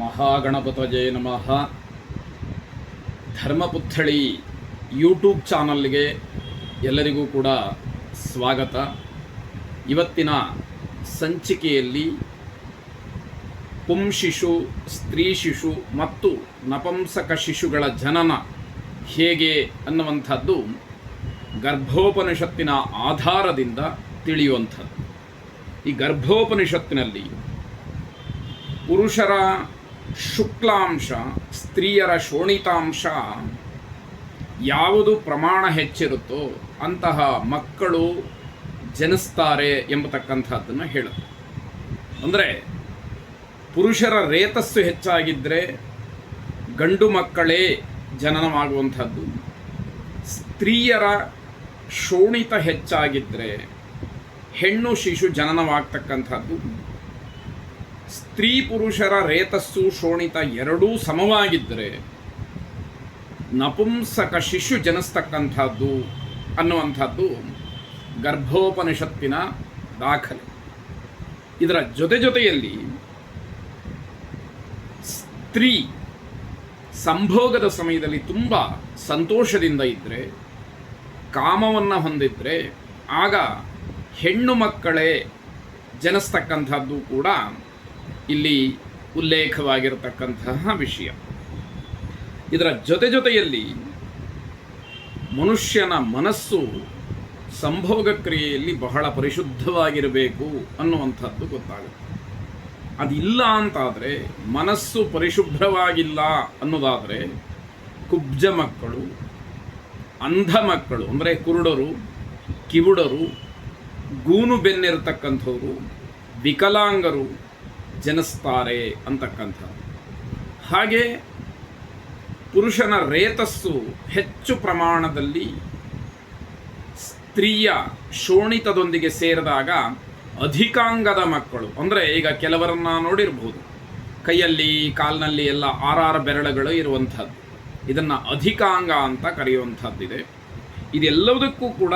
ಮಹಾಗಣಪತಜಯ ನಮಃ. ಧರ್ಮಪುತ್ಥಳಿ ಯೂಟ್ಯೂಬ್ ಚಾನಲ್ಗೆ ಎಲ್ಲರಿಗೂ ಕೂಡ ಸ್ವಾಗತ. ಇವತ್ತಿನ ಸಂಚಿಕೆಯಲ್ಲಿ ಪುಂಶಿಶು ಸ್ತ್ರೀ ಶಿಶು ಮತ್ತು ನಪಂಸಕ ಶಿಶುಗಳ ಜನನ ಹೇಗೆ ಅನ್ನುವಂಥದ್ದು ಗರ್ಭೋಪನಿಷತ್ತಿನ ಆಧಾರದಿಂದ ತಿಳಿಯುವಂಥದ್ದು. ಈ ಗರ್ಭೋಪನಿಷತ್ತಿನಲ್ಲಿ ಪುರುಷರ ಶುಕ್ಲಾಂಶ, ಸ್ತ್ರೀಯರ ಶೋಣಿತಾಂಶ, ಯಾವುದು ಪ್ರಮಾಣ ಹೆಚ್ಚಿರುತ್ತೋ ಅಂತಹ ಮಕ್ಕಳು ಜನಿಸ್ತಾರೆ ಎಂಬತಕ್ಕಂಥದ್ದನ್ನು ಹೇಳುತ್ತೆ. ಅಂದರೆ ಪುರುಷರ ರೇತಸ್ಸು ಹೆಚ್ಚಾಗಿದ್ದರೆ ಗಂಡು ಮಕ್ಕಳೇ ಜನನವಾಗುವಂಥದ್ದು. ಸ್ತ್ರೀಯರ ಶೋಣಿತ ಹೆಚ್ಚಾಗಿದ್ದರೆ ಹೆಣ್ಣು, ಶಿಶು ಜನನವಾಗ್ತಕ್ಕಂಥದ್ದು. ಸ್ತ್ರೀ ಪುರುಷರ ರೇತಸ್ಸು ಶೋಣಿತ ಎರಡೂ ಸಮವಾಗಿದ್ದರೆ ನಪುಂಸಕ ಶಿಶು ಜನಿಸ್ತಕ್ಕಂಥದ್ದು ಅನ್ನುವಂಥದ್ದು ಗರ್ಭೋಪನಿಷತ್ತಿನ ದಾಖಲೆ. ಇದರ ಜೊತೆ ಜೊತೆಯಲ್ಲಿ ಸ್ತ್ರೀ ಸಂಭೋಗದ ಸಮಯದಲ್ಲಿ ತುಂಬ ಸಂತೋಷದಿಂದ ಇದ್ದರೆ, ಕಾಮವನ್ನು ಹೊಂದಿದ್ರೆ ಆಗ ಹೆಣ್ಣು ಮಕ್ಕಳೇ ಜನಿಸ್ತಕ್ಕಂಥದ್ದು ಕೂಡ ಇಲ್ಲಿ ಉಲ್ಲೇಖವಾಗಿರತಕ್ಕಂತಹ ವಿಷಯ. ಇದರ ಜೊತೆ ಜೊತೆಯಲ್ಲಿ ಮನುಷ್ಯನ ಮನಸ್ಸು ಸಂಭೋಗ ಕ್ರಿಯೆಯಲ್ಲಿ ಬಹಳ ಪರಿಶುದ್ಧವಾಗಿರಬೇಕು ಅನ್ನುವಂಥದ್ದು ಗೊತ್ತಾಗುತ್ತೆ. ಅದಿಲ್ಲ ಅಂತಾದರೆ, ಮನಸ್ಸು ಪರಿಶುಭ್ರವಾಗಿಲ್ಲ ಅನ್ನೋದಾದರೆ, ಕುಬ್ಜ ಮಕ್ಕಳು, ಅಂಧ ಮಕ್ಕಳು, ಅಂದರೆ ಕುರುಡರು, ಕಿವುಡರು, ಗೂನು ಬೆನ್ನಿರತಕ್ಕಂಥವರು, ವಿಕಲಾಂಗರು ಜನಿಸ್ತಾರೆ ಅಂತಕ್ಕಂಥ. ಹಾಗೆ ಪುರುಷನ ರೇತಸ್ಸು ಹೆಚ್ಚು ಪ್ರಮಾಣದಲ್ಲಿ ಸ್ತ್ರೀಯ ಶೋಣಿತದೊಂದಿಗೆ ಸೇರಿದಾಗ ಅಧಿಕಾಂಗದ ಮಕ್ಕಳು, ಅಂದರೆ ಈಗ ಕೆಲವರನ್ನ ನೋಡಿರ್ಬೋದು. ಕೈಯಲ್ಲಿ, ಕಾಲಿನಲ್ಲಿ ಎಲ್ಲ ಆರಾರ ಬೆರಳುಗಳು ಇರುವಂಥದ್ದು. ಇದನ್ನು ಅಧಿಕಾಂಗ ಅಂತ ಕರೆಯುವಂಥದ್ದಿದೆ. ಇದೆಲ್ಲದಕ್ಕೂ ಕೂಡ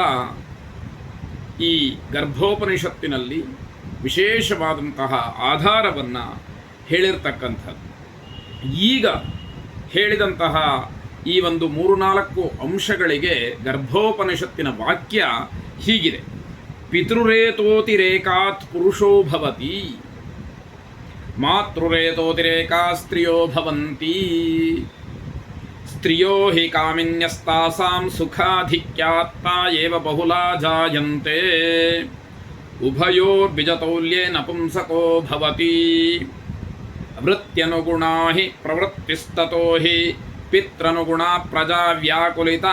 ಈ ಗರ್ಭೋಪನಿಷತ್ತಿನಲ್ಲಿ ವಿಶೇಷವಾದಂತಹ ಆಧಾರವನ್ನು ಹೇಳಿರ್ತಕ್ಕಂಥದ್ದು. ಈಗ ಹೇಳಿದಂತಹ ಈ ಒಂದು ಮೂರು ನಾಲ್ಕು ಅಂಶಗಳಿಗೆ ಗರ್ಭೋಪನಿಷತ್ತಿನ ವಾಕ್ಯ ಹೀಗಿದೆ. ಪಿತೃರೇತೋತಿರೇಕಾತ್ ಪುರುಷೋ ಭವತಿ ಮಾತೃರೇತೋತಿರೇಕಾ ಸ್ತ್ರಿಯೋ ಭವಂತಿ, ಸ್ತ್ರಿಯೋ ಹಿ ಕಾಮಿನ್ಯಸ್ತಾಸಾಂ ಸುಖಾಧಿಕ್ಯಾತ್ತ ಏವ ಬಹುಲಾ ಜಾಯಂತೆ. ಉಭಯೋರ್ಬಿಜತೌಲ್ಯೇ ನಪುಂಸಕೋ ಭವತಿ ವೃತ್ಯನುಗುಣಾ ಹಿ ಪ್ರವೃತ್ತಿಸ್ತತೋ ಹಿ ಪಿತ್ರನುಗುಣ ಪ್ರಜಾ ವ್ಯಾಕುಲಿತ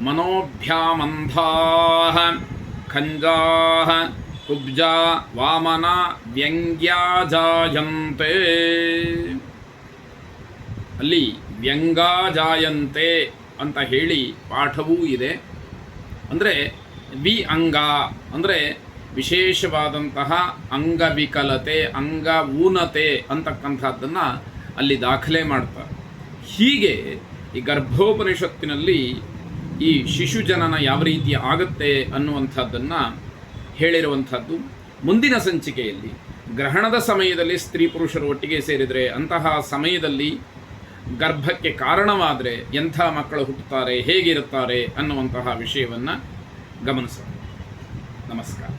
ಮನೋಭ್ಯಾಮಂಧಾ ಖಂಜಾಹ ಕುಬ್ಜಾ ವಾಮನ ವ್ಯಂಗ್ಯಾ ಜಾಯಂತೆ ಅಲ್ಲಿ ವ್ಯಂಗಾಜಾಯಂತೆ ಅಂತ ಹೇಳಿ ಪಾಠವೂ ಇದೆ. ಅಂದರೆ ವಿ ಅಂಗ, ಅಂದರೆ ವಿಶೇಷವಾದಂತಹ ಅಂಗವಿಕಲತೆ ಅಂಗ ಊನತೆ ಅಂತಕ್ಕಂಥದ್ದನ್ನು ಅಲ್ಲಿ ದಾಖಲೆ ಮಾಡ್ತಾರೆ. ಹೀಗೆ ಈ ಗರ್ಭೋಪನಿಷತ್ತಿನಲ್ಲಿ ಈ ಶಿಶು ಜನನ ಯಾವ ರೀತಿ ಆಗುತ್ತೆ ಅನ್ನುವಂಥದ್ದನ್ನು ಹೇಳಿರುವಂಥದ್ದು. ಮುಂದಿನ ಸಂಚಿಕೆಯಲ್ಲಿ ಗ್ರಹಣದ ಸಮಯದಲ್ಲಿ ಸ್ತ್ರೀ ಪುರುಷರು ಒಟ್ಟಿಗೆ ಸೇರಿದರೆ ಅಂತಹ ಸಮಯದಲ್ಲಿ ಗರ್ಭಕ್ಕೆ ಕಾರಣವಾದರೆ ಎಂಥ ಮಕ್ಕಳು ಹುಟ್ಟುತ್ತಾರೆ, ಹೇಗಿರುತ್ತಾರೆ ಅನ್ನುವಂತಹ ವಿಷಯವನ್ನು ಗಮನಿಸೋಣ. ನಮಸ್ಕಾರ.